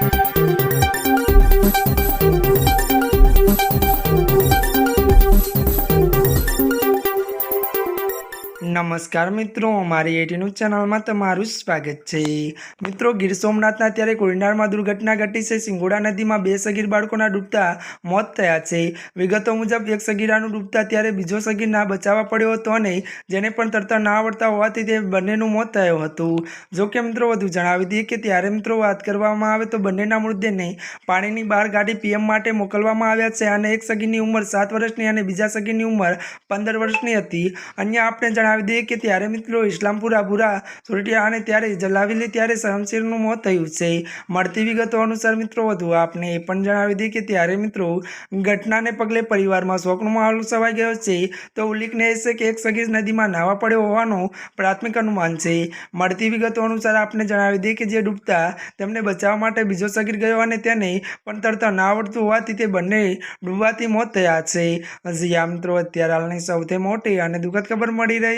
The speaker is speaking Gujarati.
Thank you. નમસ્કાર મિત્રો મારી ન્યૂઝ ચેનલમાં તમારું સ્વાગત છે. મિત્રો, ગીર સોમનાથના ત્યારે કોઈનારમાં દુર્ઘટના ઘટી છે. સિંગોડા નદીમાં બે સગીર બાળકોના ડૂબતા મોત થયા છે. વિગતો મુજબ, એક સગીરાનું ડૂબતા ત્યારે બીજો સગીર ના બચાવવા પડ્યો હતો અને જેને પણ તરતા ના આવડતા હોવાથી તે બંનેનું મોત થયું હતું. જો કે મિત્રો, વધુ જણાવી દઈએ કે ત્યારે મિત્રો વાત કરવામાં આવે તો બંનેના મૃતદેહને પાણીની બહાર કાઢી પીએમ માટે મોકલવામાં આવ્યા છે અને એક સગીરની ઉંમર સાત વર્ષની અને બીજા સગીરની ઉંમર પંદર વર્ષની હતી. અન્ય આપણે જણાવી દઈએ કે ત્યારે મિત્રો ઇસ્લામપુરા ભૂરા સોરઠિયા અને ત્યારે જલાવેલી ત્યારે શરમશીરનું મોત થયું છે. મળતી વિગતો અનુસાર મિત્રો વધુ આપને એ પણ જણાવી દઈએ કે ત્યારે મિત્રો ઘટનાને પગલે પરિવારમાં શોકનો માહોલ છવાઈ ગયો છે. તો ઉલ્લેખનીય છે કે એક સગીર નદીમાં નાવા પડ્યો હોવાનું પ્રાથમિક અનુમાન છે. મળતી વિગતો અનુસાર આપને જણાવી દઈએ કે જે ડૂબતા તેમને બચાવવા માટે બીજો સગીર ગયો અને તેને પણ તરતા ના આવડતું હોવાથી તે બંને ડૂબવાથી મોત થયા છે. આ મિત્રો, અત્યારે હાલની સૌથી મોટી અને દુઃખદ ખબર મળી રહી